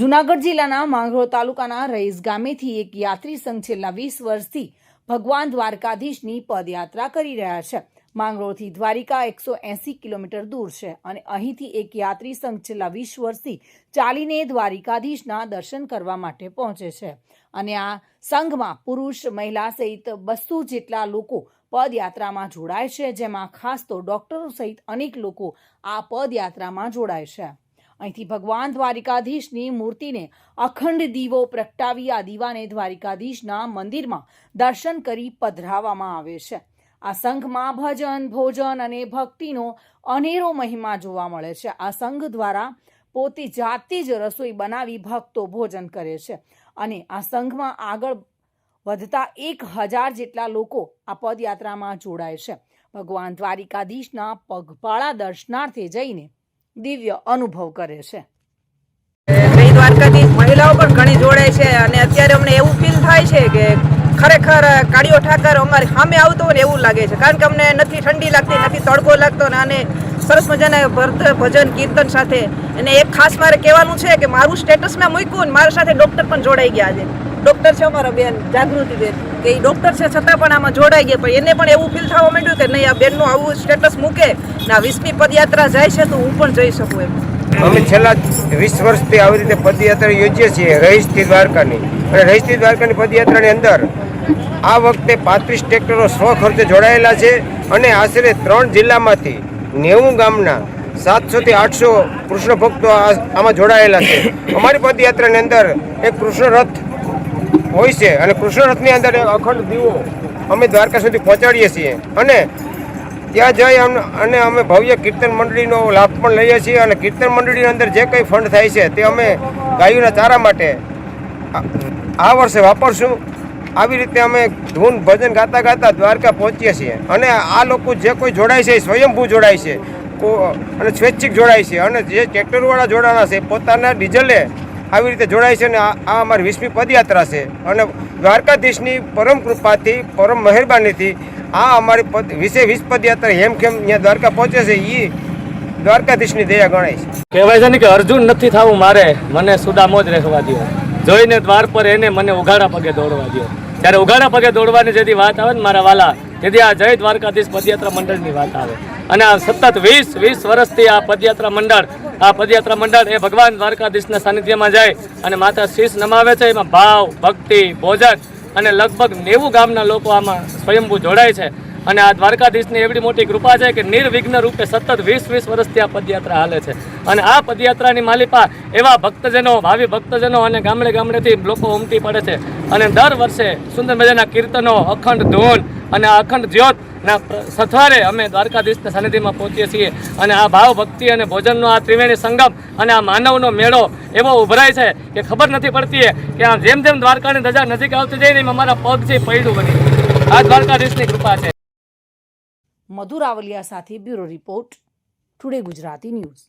જુનાગઢ જિલ્લાના માંગરોળ તાલુકાના રઈસ ગામેથી એક યાત્રી સંઘ છેલ્લા વીસ વર્ષથી ભગવાન દ્વારકાધીશની પદયાત્રા કરી રહ્યા છે. માંગરોળથી દ્વારિકા એકસો એસી કિલોમીટર દૂર છે અને અહીંથી એક યાત્રી સંઘ છેલ્લા વીસ વર્ષથી ચાલીને દ્વારિકાધીશના દર્શન કરવા માટે પહોંચે છે. અને આ સંઘમાં પુરુષ, મહિલા સહિત બસો જેટલા લોકો પદયાત્રામાં જોડાય છે, જેમાં ખાસ તો ડોક્ટરો સહિત અનેક લોકો આ પદયાત્રામાં જોડાય છે. અહીંથી ભગવાન દ્વારિકાધીશની મૂર્તિને અખંડ દીવો પ્રગટાવી આ દીવાને દ્વારિકાધીશના મંદિરમાં દર્શન કરી પધરાવવામાં આવે છે. આ સંઘમાં ભજન, ભોજન અને ભક્તિનો અનેરો મહિમા જોવા મળે છે. આ સંઘ દ્વારા પોતે જાતે જ રસોઈ બનાવી ભક્તો ભોજન કરે છે અને આ સંઘમાં આગળ વધતા એક હજાર જેટલા લોકો આ પદયાત્રામાં જોડાય છે. ભગવાન દ્વારિકાધીશના પગપાળા દર્શનાર્થે જઈને દિવ્ય અનુભવ કરે છે. જય દ્વારકાધીશ મહિલાઓ પણ ઘણી જોડાય છે અને અત્યારે અમને એવું ફીલ થાય છે કે ખરેખર કાળીઓ ઠાકર અમારી સામે આવતો હોય ને એવું લાગે છે. કારણ કે અમને નથી ઠંડી લાગતી, નથી તડકો લાગતો ને અને સરસ મજાના ભરત ભજન, કીર્તન સાથે. અને એક ખાસ મારે કહેવાનું છે કે મારું સ્ટેટસ મેં મૂક્યું ને મારી સાથે ડૉક્ટર પણ જોડાઈ ગયા આજે ડૉક્ટર છે અમારા બેન, જાગૃતિ બેન, કે એ ડૉક્ટર છે છતાં પણ આમાં જોડાઈ ગયા. પણ એને પણ એવું ફીલ થવા માંડ્યું કે નહીં, આ બેનનું આવું સ્ટેટસ મૂકે ને આ વીસમી પદયાત્રા જાય છે તો હું પણ જઈ શકું એમ. અમે છેલ્લા વીસ વર્ષથી આવી રીતે પદયાત્રા યોજીએ છીએ, રહીશથી દ્વારકાની. અને રહીશથી દ્વારકાની પદયાત્રાની અંદર આ વખતે પાંત્રીસ ટ્રેક્ટરો સ્વ ખર્ચે જોડાયેલા છે અને આશરે ત્રણ જિલ્લામાંથી નેવું ગામના સાતસોથી આઠસો કૃષ્ણ ભક્તો આમાં જોડાયેલા છે. અમારી પદયાત્રાની અંદર એક કૃષ્ણ રથ હોય છે. અને કૃષ્ણ રથની અંદર અખંડ દીવો અમે દ્વારકા સુધી પહોંચાડીએ છીએ. અને ત્યાં જઈ અને અમે ભવ્ય કીર્તન મંડળીનો લાભ પણ લઈએ છીએ. અને કીર્તન મંડળીની અંદર જે કંઈ ફંડ થાય છે તે અમે ગાયોના ચારા માટે આ- આ વર્ષે વાપરશું. આવી રીતે અમે ધૂન ભજન ગાતા ગાતા દ્વારકા પહોંચીએ છીએ. અને આ લોકો જે કોઈ જોડાય છે એ સ્વયંભૂ જોડાય છે. અને સ્વૈચ્છિક જોડાય છે. અને જે ટ્રેક્ટરવાળા જોડાણા છે, પોતાના ડીઝલે આવી રીતે જોડાય છે અને આ અમારી વીસમી પદયાત્રા છે. અને દ્વારકાધીશની પરમ કૃપાથી, પરમ મહેરબાનીથી આ અમારી પદ વીસે વીસ પદયાત્રા હેમખેમ અહીંયા દ્વારકા પહોંચે છે એ દ્વારકાધીશની દયા ગણાય છે. કહેવાય છે ને કે અર્જુન નથી થવું મારે, મને સુદામો જ રહેવા દો જોઈને દ્વાર પર એને મને ઉઘાડા પગે દોડવા દો ત્યારે ઉઘાડા પગે દોડવાની જેથી વાત આવે ને મારા વાલા, તેથી આ જય દ્વારકાધીશ પદયાત્રા મંડળની વાત આવે. અને આ સતત વીસ વીસ વર્ષથી આ પદયાત્રા મંડળ આ પદયાત્રા મંડળ એ ભગવાન દ્વારકાધીશના સાનિધ્યમાં જાય અને માતા શીશ નમાવે છે. એમાં ભાવ, ભક્તિ, ભોજન અને લગભગ નેવું ગામના લોકો આમાં સ્વયંભૂ જોડાય છે. અને આ દ્વારકાધીશની એવડી મોટી કૃપા છે કે નિર્વિઘ્ન રૂપે સતત વીસ વીસ વર્ષથી આ પદયાત્રા હાલે છે. અને આ પદયાત્રાની માલિપા એવા ભક્તજનો, ભાવિ ભક્તજનો અને ગામડે ગામડેથી લોકો ઉમટી પડે છે. અને દર વર્ષે સુંદર મજાના કીર્તનો, અખંડ ધૂન અને અખંડ જ્યોતના પ્ર- સથવારે અમે દ્વારકાધીશના સાનિધ્યમાં પહોંચીએ છીએ અને આ ભાવ ભક્તિ અને ભોજનનો આ ત્રિવેણી સંગમ અને આ માનવનો મેળો એવો ઉભરાય છે કે ખબર નથી પડતી કે આ જેમ જેમ દ્વારકાની ધજા નજીક આવતી જઈને ને એમ અમારા પગ છે પૈડું બની આ દ્વારકાધીશની કૃપા છે. મધુરાવલિયા સાથે bureau report, today Gujarati news.